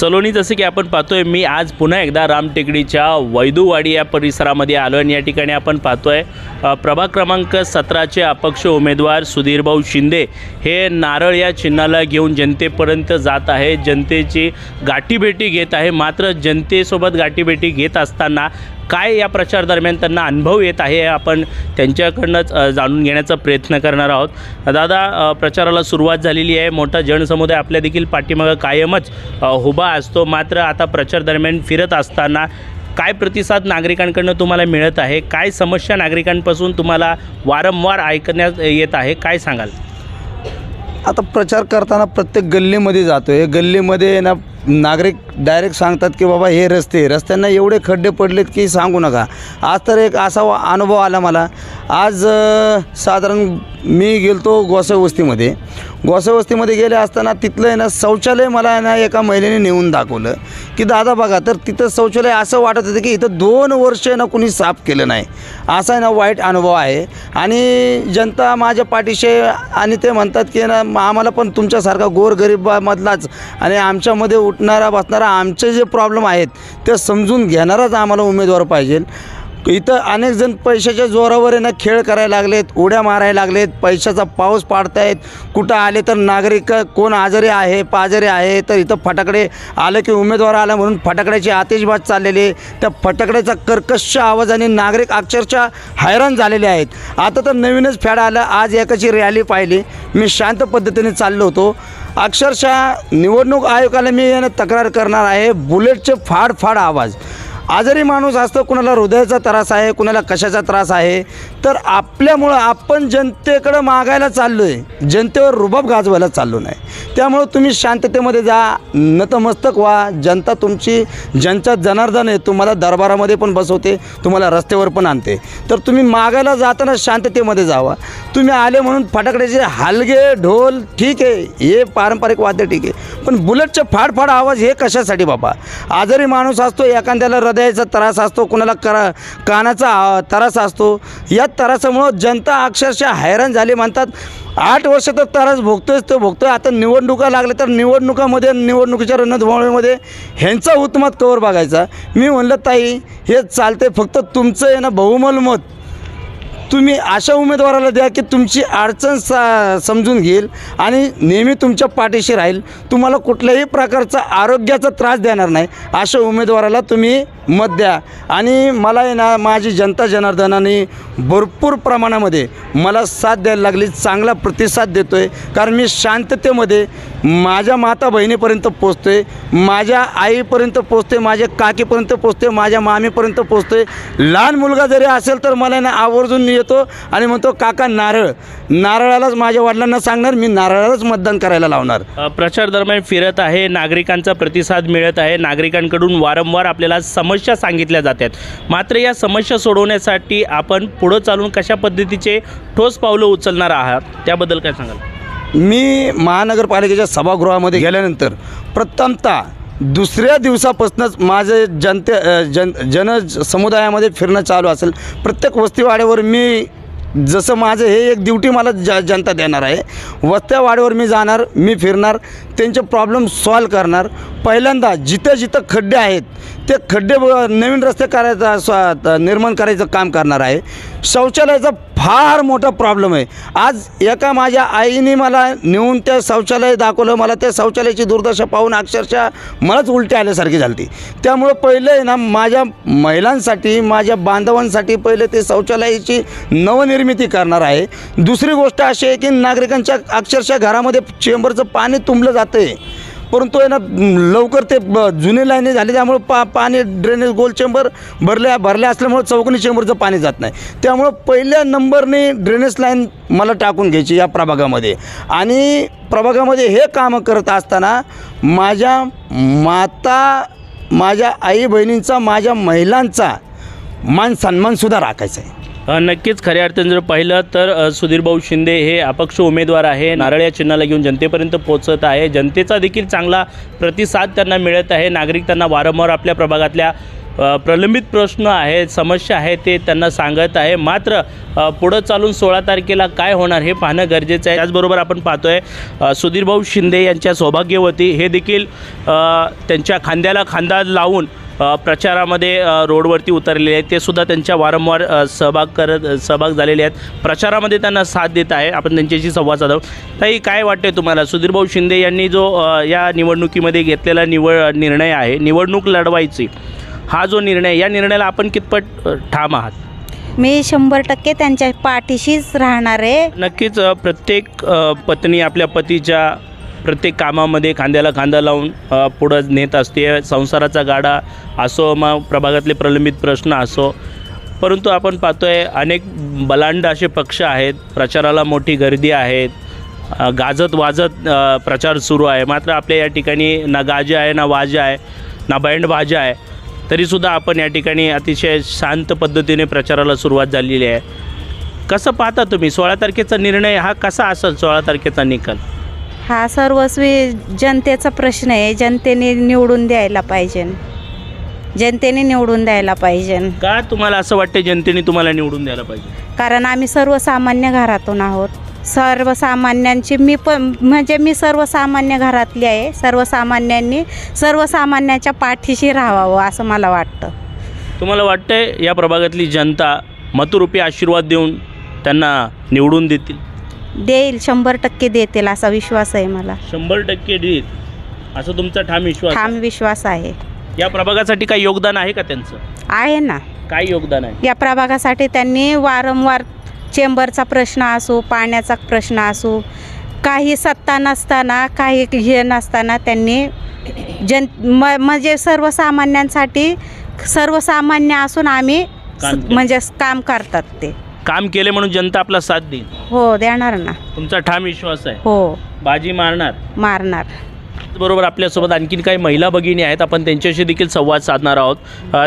सलोनी जसं की आपण पाहतोय मी आज पुन्हा एकदा रामटेकडीच्या वैदूवाडी या परिसरामध्ये आलो आणि या ठिकाणी आपण पाहतोय प्रभाग क्रमांक सतराचे अपक्ष उमेदवार सुधीरभाऊ शिंदे हे नारळ या चिन्हाला घेऊन जनतेपर्यंत जात आहे. जनतेची गाठीभेटी घेत आहे. मात्र जनतेसोबत गाठीभेटी घेत असताना काय या प्रचार दरम्यान त्यांना अनुभव येत आहे आपण त्यांच्याकडनंच जाणून घेण्याचा प्रयत्न करणार आहोत. दादा प्रचाराला सुरुवात झालेली आहे. मोठा जनसमुदाय आपल्या देखील पाठीमागं कायमच उभा असतो. मात्र आता प्रचार दरम्यान फिरत असताना काय प्रतिसाद नागरिकांकडनं तुम्हाला मिळत आहे? काय समस्या नागरिकांपासून तुम्हाला वारंवार ऐकण्यात येत आहे? काय सांगाल? आता प्रचार करताना प्रत्येक गल्लीमध्ये जातो आहे गल्लीमध्ये ना नागरिक डायरेक्ट सांगतात की बाबा हे रस्ते रस्त्यांना एवढे खड्डे पडलेत की सांगू नका. आज तर एक असा वा- अनुभव आला मला. आज साधारण मी गेलतो गोसाई वस्तीमध्ये गोसाई वस्तीमध्ये गेले असताना तिथलं आहे ना शौचालय मला आहे ना एका महिलेने नेऊन दाखवलं की दादा बघा तर तिथं शौचालय असं वाटत होतं की इथं दोन वर्ष आहे ना कुणी साफ केलं नाही. असा आहे ना वाईट अनुभव आहे. आणि जनता माझ्या पाठीशी आणि ते म्हणतात की ना आम्हाला पण तुमच्यासारखा गोरगरीबामधलाच आणि आमच्यामध्ये उठणारा बसणारा आमचे जे प्रॉब्लेम आहेत ते समजून घेणाराच आम्हाला उमेदवार पाहिजे. इथं अनेक जण पैशाच्या जोरावर आहे ना खेळ करायला लागलेत उड्या मारायला लागलेत पैशाचा पाऊस पाडतायत. कुठं आले तर नागरिक कोण आजारी आहे पाजारी आहे तर इथं फटाकडे आलं की उमेदवार आला म्हणून फटाकड्याची आतिषबाज चाललेली आहे. त्या फटाकड्याचा कर्कश आवाजाने नागरिक अक्षरशः हैराण झालेले आहेत. आता तर नवीनच फॅड आलं आज एकाची रॅली पाहिली. मी शांत पद्धतीने चाललो होतो. अक्षरशः निवडणूक आयोगाला मी यानं तक्रार करणार आहे. बुलेटचे फाड फाड आवाज. आजारी माणूस असतो कुणाला हृदयाचा त्रास आहे कुणाला कशाचा त्रास आहे तर आपल्यामुळं आपण जनतेकडं मागायला चाललो आहे जनतेवर रुबाब गाजवायला चाललो नाही. त्यामुळं तुम्ही शांततेमध्ये जा नतमस्तक व्हा. जनता तुमची जनता जनार्दन आहे तुम्हाला दरबारामध्ये पण बसवते तुम्हाला रस्त्यावर पण आणते. तर तुम्ही मागायला जाताना शांततेमध्ये जावा. तुम्ही आले म्हणून फटाकड्याचे हलगे ढोल ठीक आहे हे पारंपरिक वाद्य ठीक आहे. पण बुलेटचे फाडफाड आवाज हे कशासाठी बाबा? आजारी माणूस असतो एखाद्याला हृदय हृदयाचा त्रास असतो कुणाला करा कानाचा त्रास असतो. या त्रासामुळं जनता अक्षरशः हैराण झाली. म्हणतात आठ वर्ष तर त्रास भोगतोयच तो भोगतोय. आता निवडणुका लागल्या तर निवडणुकामध्ये निवडणुकीच्या रणधुमाळीमध्ये ह्यांचा उत्मत कवर बघायचा. मी म्हणलं ताई हे चालते फक्त तुमचं आहे ना बहुमल मत. तुम्ही अशा उमेदवाराला द्या की तुमची अडचण सा समजून घेईल आणि नेहमी तुमच्या पाठीशी राहील. तुम्हाला कुठल्याही प्रकारचा आरोग्याचा त्रास देणार नाही. अशा उमेदवाराला तुम्ही मत द्या. आणि मला आहे ना माझी जनता जनार्दनाने भरपूर प्रमाणामध्ये मला साथ द्यायला लागली चांगला प्रतिसाद देतो आहे कारण मी शांततेमध्ये माझ्या माता बहिणीपर्यंत पोचतो आहे माझ्या आईपर्यंत पोचते माझ्या काकीपर्यंत पोचते माझ्या मामीपर्यंत पोचतो आहे लहान मुलगा जरी असेल तर मला ना आवर्जून येतो आणि म्हणतो काका नारळ. नारळालाच माझ्या वडिलांना सांगणार मी नारळालाच मतदान करायला लावणार. प्रचार दरम्यान फिरत आहे नागरिकांचा प्रतिसाद मिळत आहे नागरिकांकडून वारंवार आपल्याला समस्या सांगितल्या जातात. मात्र या समस्या सोडवण्यासाठी आपण पुढं चालून कशा पद्धतीचे ठोस पावलं उचलणार आहात? त्याबद्दल काय सांगाल? मी महानगरपालिकेच्या सभागृहामध्ये गेल्यानंतर प्रथमतः दुसऱ्या दिवसापासूनच माझे जनते जन जन समुदायामध्ये फिरणं चालू असेल प्रत्येक वस्तीवाड्यावर मी जसं माझं हे एक ड्युटी मला ज जनता देणार आहे वस्त्या वाड्यावर मी जाणार मी फिरणार त्यांचे प्रॉब्लेम सॉल्व करणार. पहिल्यांदा जिथं जिथं खड्डे आहेत ते खड्डे नवीन रस्ते करायचा स्वा निर्माण करायचं काम करणार आहे. शौचालयाचा फार मोठा प्रॉब्लेम आहे. आज एका माझ्या आईने मला नेऊन त्या शौचालय दाखवलं. मला त्या शौचालयाची दुर्दशा पाहून अक्षरशः मलाच उलटी आल्यासारखी झाली त्यामुळं पहिलं आहे ना माझ्या महिलांसाठी माझ्या बांधवांसाठी पहिले ते शौचालयाची नवनिर्मिती करणार आहे. दुसरी गोष्ट अशी आहे की नागरिकांच्या अक्षरशः घरामध्ये चेंबरचं पाणी तुंबलं जातं आहे परंतु आहे ना लवकर ते ब- जुने लाईनी झाले त्यामुळं पा पाणी ड्रेनेज गोल चेंबर भरल्या भरल्या असल्यामुळं चौकणी चेंबरचं पाणी जात नाही. त्यामुळं पहिल्या नंबरने ड्रेनेज लाईन मला टाकून घ्यायची या प्रभागामध्ये. आणि प्रभागामध्ये हे कामं करत असताना माझ्या माता माझ्या आई बहिणींचा माझ्या महिलांचा मान सन्मानसुद्धा राखायचा आहे. नक्कीच खऱ्या अर्थाने जर पाहिलं तर सुधीरभाऊ शिंदे हे अपक्ष उमेदवार आहे. नारळ या चिन्हाला घेऊन जनतेपर्यंत पोहोचत आहे. जनतेचा देखील चांगला प्रतिसाद त्यांना मिळत आहे. नागरिक त्यांना वारंवार आपल्या प्रभागातल्या प्रलंबित प्रश्न आहेत समस्या आहे ते त्यांना सांगत आहे. मात्र पुढं चालून सोळा तारखेला काय होणार हे पाहणं गरजेचं आहे. त्याचबरोबर आपण पाहतोय आहे सुधीरभाऊ शिंदे यांच्या सौभाग्यवती हे देखील त्यांच्या खांद्याला खांदा लावून प्रचारामध्ये रोडवरती उतरलेले आहेत. ते सुद्धा त्यांच्या वारंवार सहभाग करत सहभाग झालेले आहेत. प्रचारामध्ये त्यांना साथ देत आहे. आपण त्यांच्याशी संवाद साधावू ताई काय वाटते तुम्हाला? सुधीरभाऊ शिंदे यांनी जो या निवडणुकीमध्ये घेतलेला निवड निर्णय आहे निवडणूक लढवायची हा जो निर्णय या निर्णयाला आपण कितपत ठाम आहात? मी शंभर टक्के त्यांच्या पाठीशीच राहणार आहे. नक्कीच प्रत्येक पत्नी आपल्या पतीच्या प्रत्येक कामामध्ये खांद्याला खांदा लावून पुढं नेत असते. संसाराचा गाडा असो मग प्रभागातले प्रलंबित प्रश्न असो. परंतु आपण पाहतो आहे अनेक बलांड असे पक्ष आहेत. प्रचाराला मोठी गर्दी आहेत गाजत वाजत प्रचार सुरू आहे. मात्र आपल्या या ठिकाणी ना गाजे आहे ना वाजे आहे ना बँड बाजा आहे. तरीसुद्धा आपण या ठिकाणी अतिशय शांत पद्धतीने प्रचाराला सुरुवात झालेली आहे. कसं पाहता तुम्ही? सोळा तारखेचा निर्णय हा कसा असेल? सोळा तारखेचा निकाल? हा सर्वस्वी जनतेचा प्रश्न आहे. जनतेने निवडून द्यायला पाहिजे. जनतेने निवडून द्यायला पाहिजे. का तुम्हाला असं वाटतं जनतेने तुम्हाला निवडून द्यायला पाहिजे? कारण आम्ही सर्वसामान्य घरातून आहोत. सर्वसामान्यांची मी पण म्हणजे मी सर्वसामान्य घरातली आहे. सर्वसामान्यांनी सर्वसामान्याच्या पाठीशी राहावं असं मला वाटतं. तुम्हाला वाटतंय या प्रभागातली जनता मतरूपी आशीर्वाद देऊन त्यांना निवडून देतील? देईल शंभर टक्के देतील असा विश्वास आहे मला. शंभर टक्के देईल. असं तुमचा ठाम विश्वास आहे. ठाम विश्वास आहे. या प्रभागासाठी काही योगदान आहे का त्यांचं? आहे ना. काय योगदान आहे? या प्रभागासाठी त्यांनी वारंवार चेंबरचा प्रश्न असो पाण्याचा प्रश्न असो काही सत्ता नसताना काही हे नसताना त्यांनी जन म म्हणजे सर्वसामान्यांसाठी सर्वसामान्य असून आम्ही. म्हणजे काम करतात ते. काम केले म्हणून जनता आपला साथ देईल. हो देणार ना. तुमचा ठाम विश्वास आहे. हो. बाजी मारणार. मारणार. बरोबर आपल्यासोबत आणखीन काही महिला भगिनी आहेत. आपण त्यांच्याशी देखील संवाद साधणार आहोत.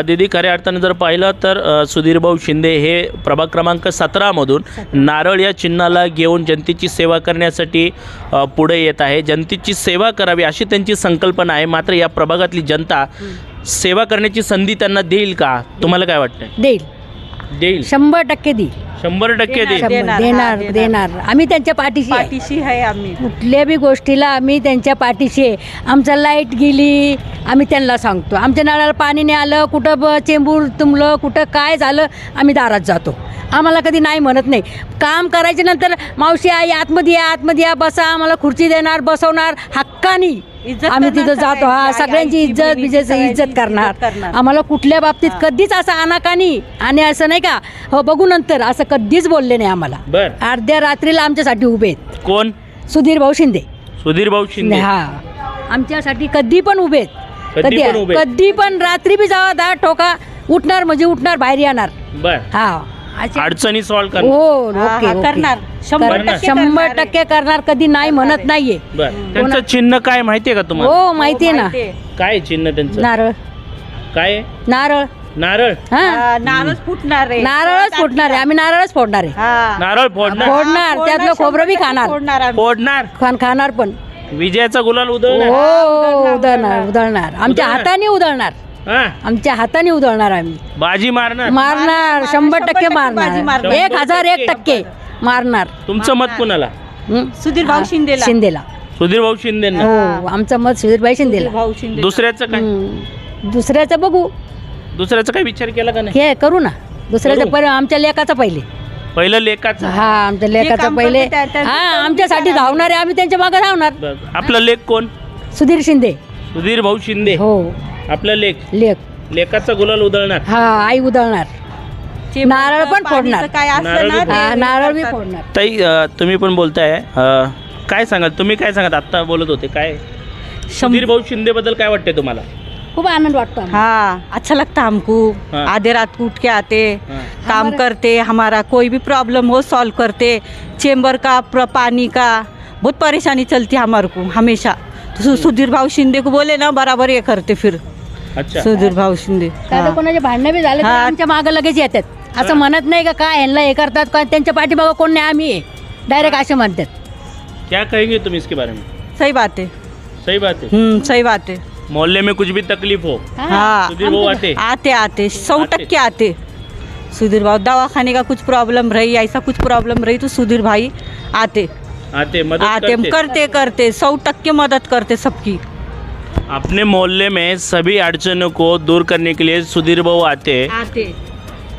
दीदी खऱ्या अर्थानं जर पाहिलं तर सुधीरभाऊ शिंदे हे प्रभाग क्रमांक सतरामधून नारळ या चिन्हाला घेऊन जनतेची सेवा करण्यासाठी पुढे येत आहे. जनतेची सेवा करावी अशी त्यांची संकल्पना आहे. मात्र या प्रभागातली जनता सेवा करण्याची संधी त्यांना देईल का? तुम्हाला काय वाटतं देईल. देईल. शंभर टक्के देईल. शंभर टक्के देईल. शंभर देणार, देणार. देणार. आम्ही त्यांच्या पाठीशी आहे. पाठीशी आहे आम्ही. कुठल्या बी गोष्टीला आम्ही त्यांच्या पाठीशी आहे. आमचं लाइट गेली आम्ही त्यांना सांगतो. आमच्या नळाला पाणी नाही आलं कुठं ब चेंबूर तुंबलं कुठं काय झालं आम्ही दारात जातो. आम्हाला कधी नाही म्हणत नाही. काम करायच्या नंतर मावशी आई आतमध्ये या आतमध्ये या बसा आम्हाला खुर्ची देणार बसवणार हक्कानी. आम्ही तिथं जातो. हा सगळ्यांची. इज्जत सगळ्यांची इज्जत करणार. आम्हाला कुठल्या बाबतीत कधीच असं अनाकानी आणि असं नाही का हो बघू नंतर असं कधीच बोलले नाही आम्हाला. बर. अर्ध्या रात्रीला आमच्यासाठी उभे आहेत. कोण? सुधीर भाऊ शिंदे. सुधीरभाऊ शिंदे. हा. आमच्यासाठी कधी पण उभे आहेत. कधी पण उभे आहेत. कधी पण रात्री बी जावा दहा ठोका उठणार म्हणजे उठणार बाहेर येणार. बर. हा. अडचणी सॉल्व्ह हो करणार. हा, ओके हा, ओके. करणार. शंभर करणार. टक्के शंभर करणार. आहे. टक्के करणार कधी नाही म्हणत नाहीये. बर. त्यांचं चिन्ह काय माहितीये का तुम्हाला? हो माहितीये ना. काय चिन्ह त्यांचं? नारळ. काय? आहे? नारळ. नारळ. हा. नारळ फुटणार आहे. नारळच फोडणार आहे. आम्ही नारळच फोडणार आहे. हा. नारळ फोडणार. फोडणार. हा, त्यातलं खोबरं बी खाणार. फोडणार आम्ही. फोडणार. खान खाणार पण. विजयाचा गुलाल उधळणार. हो उधळणार. उधळणार. आमच्या उधळणार. हाताने उधळणार. हा? आमच्या हाताने उधळणार आम्ही. बाजी मारणार? मारणार शंभर टक्के मारणार. एक हजार एक टक्के मारणार. तुमचं मत कुणाला? हं? सुधीर भाऊ शिंदेला. शिंदेला. सुधीर भाऊ शिंदेना. हो आमचं मत सुधीरबाई शिंदेला. भाऊ शिंदे दुसऱ्याचं काय? हं. दुसऱ्याचं बघू. दुसऱ्याचा काय विचार केला का नाही? हे करू ना. दुसऱ्याचं करू. पहिले आमच्या लेखाचं पहिले. पहिलं लेखाचं हा आमच्या लेखाचं काम पहिले. करते त्या- त्या- हा आमच्यासाठी धावणार आहे आम्ही त्यांच्या मागे धावणार. बरं. आपलं लेख कोण? सुधीर शिंदे. सुधीर भाऊ शिंदे. हो. आपलं लेख लेख लेखाचा गुलाल उधळणार. हा आई उधळणार. नारळ पण फोडणार. काय असलं नारळ ना बी ते हा, नारळ बी करतात. फोडणार. ताई अ, तुम्ही पण बोलताय. अ, काय सांगाल? तुम्ही काय सांगाल? आत्ता बोलत होते. काय? सुधीर भाऊ शिंदे बद्दल काय वाटते तुम्हाला? खूप आनंद वाटतो आम्हाला. हाँ. अच्छा लगता हमको. हाँ। आधे रात को उठ के आते हाँ। काम हमारा- करते हमारा कोई भी प्रॉब्लम हो सॉल्व करते. चेंबर का प्र- पानी का बहुत परेशानी चलती है हमारे को हमेशा. सु- सुधीर भाऊ शिंदे को बोले ना बराबर ये करते फिर. अच्छा. सुधीर भाऊ शिंदे. काय तर हाँ। कोणाचे भांडणं बी झाले तर हा. आमच्या मागं लगेच येतात. असं म्हणत नाही का काय ह्यांना हे करतात का त्यांच्या पाठीमागं कोण नाही आम्ही डायरेक्ट असे म्हणतात. क्या कहेंगे तुम इसके बारे में? सही बात है सही बात है हम्म, सही बात है मोहल्ले में कुछ भी तकलीफ हो हाँ. सुधीर भाऊ आते. आते आते. सौ आते? टक्के आते. सुधीर भाई दवाखाने का कुछ प्रॉब्लम रही ऐसा कुछ प्रॉब्लम रही तो सुधीर भाई आते. आते मदद आते करते। करते करते सौ टक्के मदद करते सबकी। अपने मोहल्ले में सभी अड़चनों को दूर करने के लिए सुधीर भाऊ आते हैं। आते।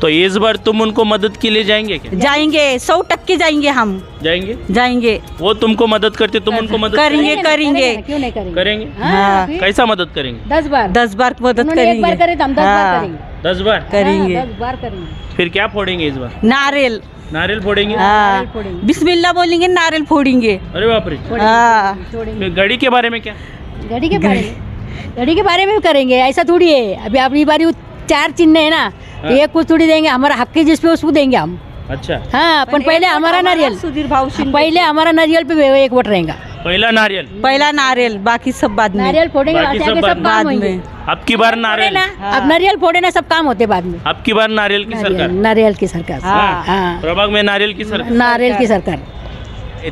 तो इस बार तुम उनको मदद के लिए जाएँगे क्या? जाएँगे सौ टक्के जाएँगे हम। जाएँगे? जाएँगे। वो तुमको मदद करते तुम उनको मदद करेंगे करेंगे। क्यों नहीं करेंगे? करेंगे। हाँ कैसा मदद करेंगे? दस बार। दस बार मदद उन्होंने एक बार करेंगे। तो हम दस बार हाँ, करेंगे। दस बार? करेंगे। हाँ, दस बार करेंगे। फिर क्या फोड़ेंगे इस बार? नारियल। नारियल फोड़ेंगे? हाँ। फोड़ेंगे। बोलेंगे नारियल फोड़ेंगे। अरे बाप रे। हाँ। गाड़ी के बारे में क्या? घड़ी के बारे में घड़ी के बारे में भी करेंगे ऐसा थोड़ी है। अभी अपनी बारी चार चिन्ह है ना तो हाँ। एक कुछ थोड़ी देंगे हमारा हक है जिसपे उसको देंगे हम। अच्छा। हाँ अपन पहले हमारा नारियल सुधीर भाव पहले हमारा नारियल पे एक वोट रहेगा। पहला नारियल. पहला नारियल बाकी सब बाद में. नारियल फोड़ेंगे बाकी सब आगे सब बाद काम में। होंगे. अब की बार नारियल? ना अब नारियल फोड़े ना सब काम होते बाद में. अब की बार नारियल की नारियल सरकार? नारियल की सरकार. हाँ। हाँ. प्रभाग में नारियल की सरकार. नारियल की सरकार.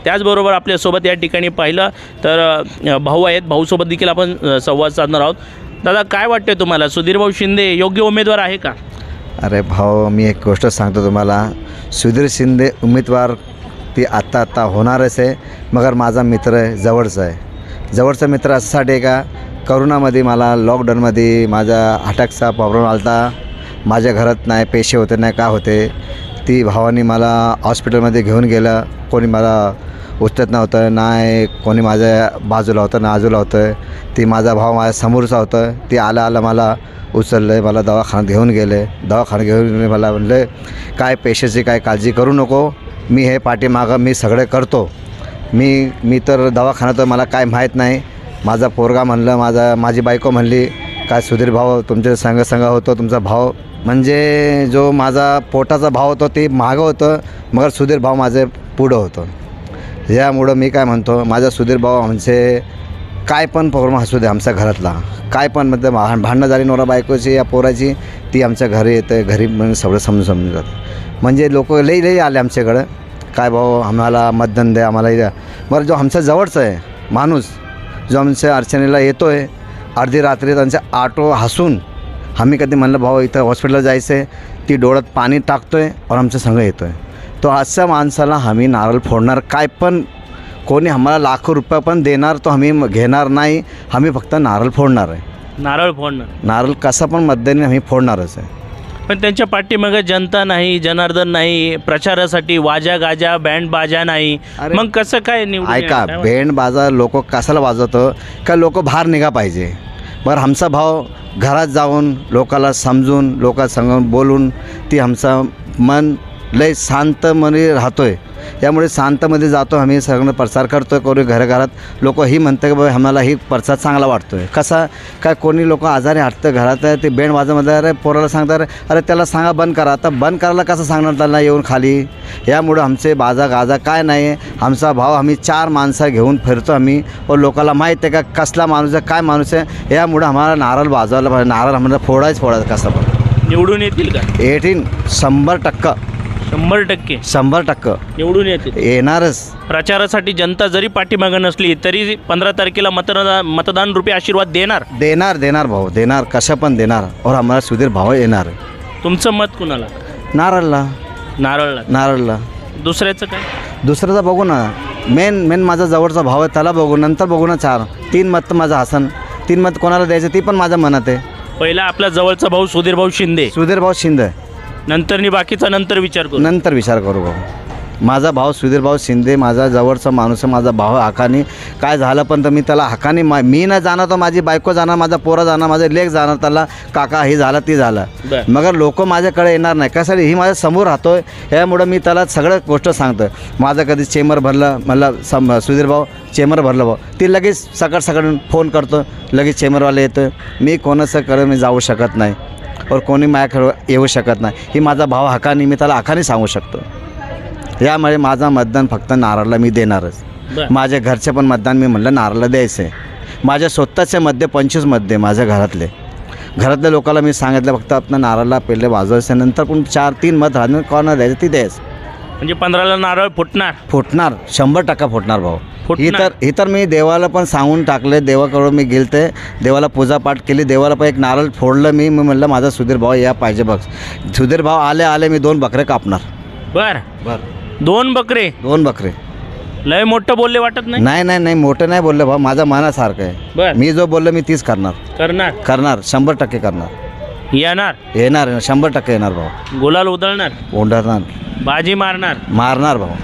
त्याचबरोबर आपल्यासोबत या ठिकाणी पाहिलं तर अ, भाऊ आहेत. भाऊसोबत देखील आपण अ, संवाद साधणार आहोत. दादा काय वाटते तुम्हाला? सुधीर भाऊ शिंदे योग्य उमेदवार आहे का? अरे भाऊ मी एक गोष्ट सांगतो तुम्हाला. सुधीर शिंदे उमेदवार ती आत्ता आत्ता होणारच आहे. मगर माझा मित्र आहे जवळचा आहे. जवळचा मित्र असासाठी का? करोनामध्ये मला लॉकडाऊनमध्ये माझा अटॅकचा प्रॉब्लेम आला होता माझ्या घरात नाही पैसे होते नाही का होते. ती भावानी मला हॉस्पिटलमध्ये घेऊन गेलं. कोणी मला उचलत नव्हतं नाही कोणी माझ्या बाजूला होतं ना आजूला होतं. ती माझा भाव माझ्या समोरचा होतं. ते आलं आलं मला उचललं मला दवाखान्यात घेऊन गेले. दवाखान्यात घेऊन गेले मला म्हणले काय पेशंटची काय काळजी करू नको. मी हे पाठीमागं मी सगळे करतो. मी मी तर दवाखान्यात मला काय माहीत नाही. माझा पोरगा म्हणलं माझा माझी बायको म्हणली काय सुधीर भाव तुमच्या संग संग होतो तुमचा भाव म्हणजे जो माझा पोटाचा भाव होतो ते मागं होतं मगर सुधीर भाव माझे पुढं होतं. यामुळं मी काय म्हणतो माझा सुधीर भाऊ आमचे काय पण प्रॉब्लेम असू दे आमच्या घरातला. काय पण म्हणजे भा- भांडणं झाली नवरा बायकोची या पोराची ती आमच्या घरी येते घरी म्हणजे सगळं समजून समजून जातं. म्हणजे लोक लई लई आले आमच्याकडं. काय भाऊ आम्हाला मतदान द्या आम्हाला द्या. बरं जो आमच्या जवळचा आहे माणूस जो आमच्या अडचणीला येतो आहे अर्धी रात्री त्यांच्या ऑटो हसून आम्ही कधी म्हणलं भाऊ इथं हॉस्पिटलला जायचं आहे ती डोळ्यात पाणी टाकतो आहे और आमच्या संघ येतो आहे तो अशा माणसाला आम्ही नारळ फोडणार. काय पण कोणी आम्हाला लाखो रुपये पण देणार तो आम्ही घेणार नाही. आम्ही फक्त नारळ फोडणार आहे. नारळ फोडणं नारळ कसा पण मध्याने आम्ही फोडणारच आहे. पण त्यांच्या पाठीमागे जनता नाही जनार्दन नाही प्रचारासाठी वाजा गाजा बँड बाजा नाही. अरे, मग कसं काय निवडून ऐका येणार? काय वाटतं? बँड बाजार लोक कशाला वाजवतं? का लोक बाहेर निघा पाहिजे? बरं आमचा भाव घरात जाऊन लोकाला समजून लोकांसंग बोलून ती आमचा मन लय शांतमध्ये राहतोय. त्यामुळे शांतमध्ये जातो आम्ही सगळं प्रचार करतो करू घराघरात. लोक ही म्हणतं की बाबा आम्हाला ही प्रचार चांगला वाटतो आहे कसा काय कोणी लोक आजारी हटतं घरात आहे ते बेंड वाजवमध्ये अरे पोराला सांगतात अरे त्याला सांगा बंद करा. आता बंद करायला कसं सांगणार त्याला येऊन खाली? यामुळं आमचे बाजा गाजा काय नाही. आहे आमचा भाव आम्ही चार माणसं घेऊन फिरतो आम्ही. व लोकाला माहीत आहे का कसला माणूस आहे काय माणूस आहे? यामुळं आम्हाला नारळ वाजवायला पाहिजे. नारळ आम्हाला फोडायच फोडायचं कसं पण. निवडून येतील का? एटीन शंभर टक्का. शंभर टक्के. शंभर टक्का. निवडून येतील. येणारच. प्रचारासाठी जनता जरी पाठीमागं नसली तरी पंधरा तारखेला मतदान मतदान रूपी आशीर्वाद देणार? देणार देणार भाऊ देणार. कशा पण देणार. और आम्हाला सुधीर भाव येणार. तुमचं मत कुणाला? नारळला. नारळला. नारळला. दुसऱ्याचं काय? दुसऱ्याचा बघू ना. मेन मेन माझा जवळचा भाव आहे त्याला बघू. नंतर बघू ना चार. तीन मत तर माझं हसन. तीन मत कोणाला द्यायचं ती पण माझ्या मनात आहे. पहिला आपला जवळचा भाऊ सुधीर भाऊ शिंदे. सुधीर भाऊ शिंदे. नंतरनी बाकीचा नंतर विचार करू. नंतर विचार करू भाऊ. माझा भाऊ सुधीर भाऊ शिंदे माझा जवळचा माणूस आहे माझा भाऊ हाकानी. काय झालं पण तर मी त्याला हाकानी मा मी न जाणार तर माझी बायको जाणार माझा पोरा जाणार माझं लेख जाणार त्याला काका हे झालं ती झालं. बरं. मगर लोक माझ्याकडे येणार नाही. कशासाठी? ही माझ्यासमोर राहतोय. यामुळं मी त्याला सगळं गोष्ट सांगतो माझं कधी चेंबर भरलं म्हणलं सम सुधीर भाऊ चेंबर भरलं भाऊ. ती लगेच सकाळ सकाळ फोन करतो लगेच चेंबरवाले येतं मी कोणाचं कडे मी जाऊ शकत नाही. और कोणी माझ्याकडं येऊ शकत नाही. ही माझा भाव हकानी मी त्याला हकानी सांगू शकतो. यामुळे माझा मतदान फक्त नारळला मी देणारच. माझ्या घरचे पण मतदान मी म्हणलं नारळला द्यायचं आहे माझ्या स्वतःच्या मध्ये पंचवीसमध्ये माझ्या घरातले. घरातल्या लोकांना मी सांगितलं फक्त आपण नारळला पहिले वाजवायचं नंतर पण चार तीन मत राहणं कोणाला द्यायचं ती द्यायचं. म्हणजे पंधराला नारळ फुटणार. फुटणार. शंभर टक्का फुटणार भाऊ. ही फुटणार. तर ही तर मी देवाला पण सांगून टाकले देवाकडून मी गेलते देवाला पूजापाठ केली देवाला पण एक नारळ फोडलं मी मी म्हणलं माझा सुधीर भाऊ या पाहिजे बघ. सुधीर भाऊ आले आले मी दोन बकरे कापणार. बर. बर. दोन बकरे? दोन बकरे. लय मोठं बोलले वाटत नाही? नाही नाही नाही मोठं नाही बोललं भाऊ माझा मनासारखं आहे. बर. मी जो बोललो मी तीच करणार. करणार. करणार शंभर टक्के करणार. येणार? येणार येणार, शंभर टक्के येणार भाऊ. गुलाल उधळणार? ओंढरणार बाजी मारणार? मारणार भाऊ.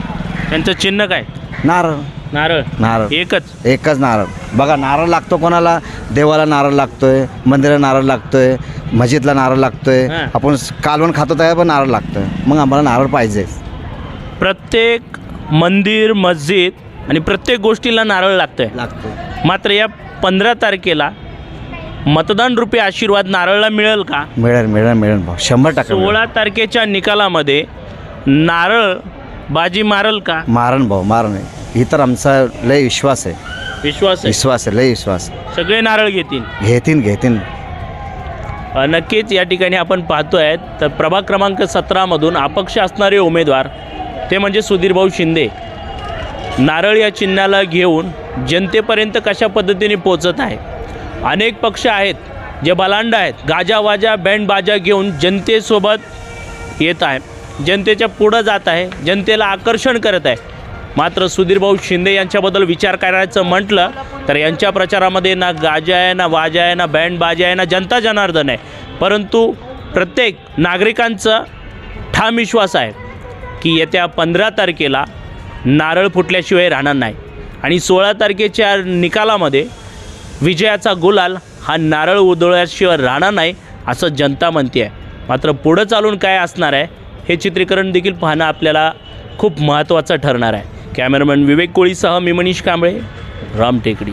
त्यांचं चिन्ह काय? नारळ. नारळ? नारळ. एकच? एकच नारळ. बघा नारळ लागतो कोणाला? देवाला नारळ लागतोय मंदिराला नारळ लागतोय मस्जिदला नारळ लागतोय. हां. आपण कालवण खातो त्याला पण नारळ लागतोय. मग आम्हाला नारळ पाहिजे. प्रत्येक मंदिर मस्जिद आणि प्रत्येक गोष्टीला नारळ लागतंय. लागतो मात्र या पंधरा तारखेला मतदान रूपी आशीर्वाद नारळला मिळेल का? मिळेल मिळेल मिळेल भाऊ. शंभर टक्के मिळेल. सोळा तारखेच्या निकालामध्ये नारळ बाजी मारल का? मारण भाऊ मारण ही तर आमचा लय विश्वास आहे. विश्वास आहे? विश्वास आहे लय विश्वास. सगळे नारळ घेतील घेतीन घेतीन. अ, नक्कीच या ठिकाणी आपण पाहतोय तर प्रभाग क्रमांक सतरामधून अपक्ष असणारे उमेदवार ते म्हणजे सुधीरभाऊ शिंदे. नारळ या चिन्हाला घेऊन जनतेपर्यंत कशा पद्धतीने पोचत आहे? अनेक पक्ष आहेत जे बलांड आहेत. गाजावाजा बँड बाजा घेऊन जनतेसोबत येत आहे. जनतेच्या पुढं जात आहे. जनतेला आकर्षण करत आहे. मात्र सुधीरभाऊ शिंदे यांच्याबद्दल विचार करायचं म्हटलं तर यांच्या प्रचारामध्ये ना गाजा आहे ना वाजा आहे ना बँड बाजा आहे ना जनता जनार्दन आहे. परंतु प्रत्येक नागरिकांचा ठाम विश्वास आहे की येत्या पंधरा तारखेला नारळ फुटल्याशिवाय राहणार नाही. आणि सोळा तारखेच्या निकालामध्ये विजयाचा गुलाल हा नारळ उधळल्याशिवाय राहणार नाही असं जनता म्हणते आहे मात्र पुढं चालून काय असणार आहे हे चित्रीकरण देखील पाहणं आपल्याला खूप महत्त्वाचं ठरणार आहे. कॅमेरामॅन विवेक कोळीसह मी मनीष कांबळे राम टेकडी.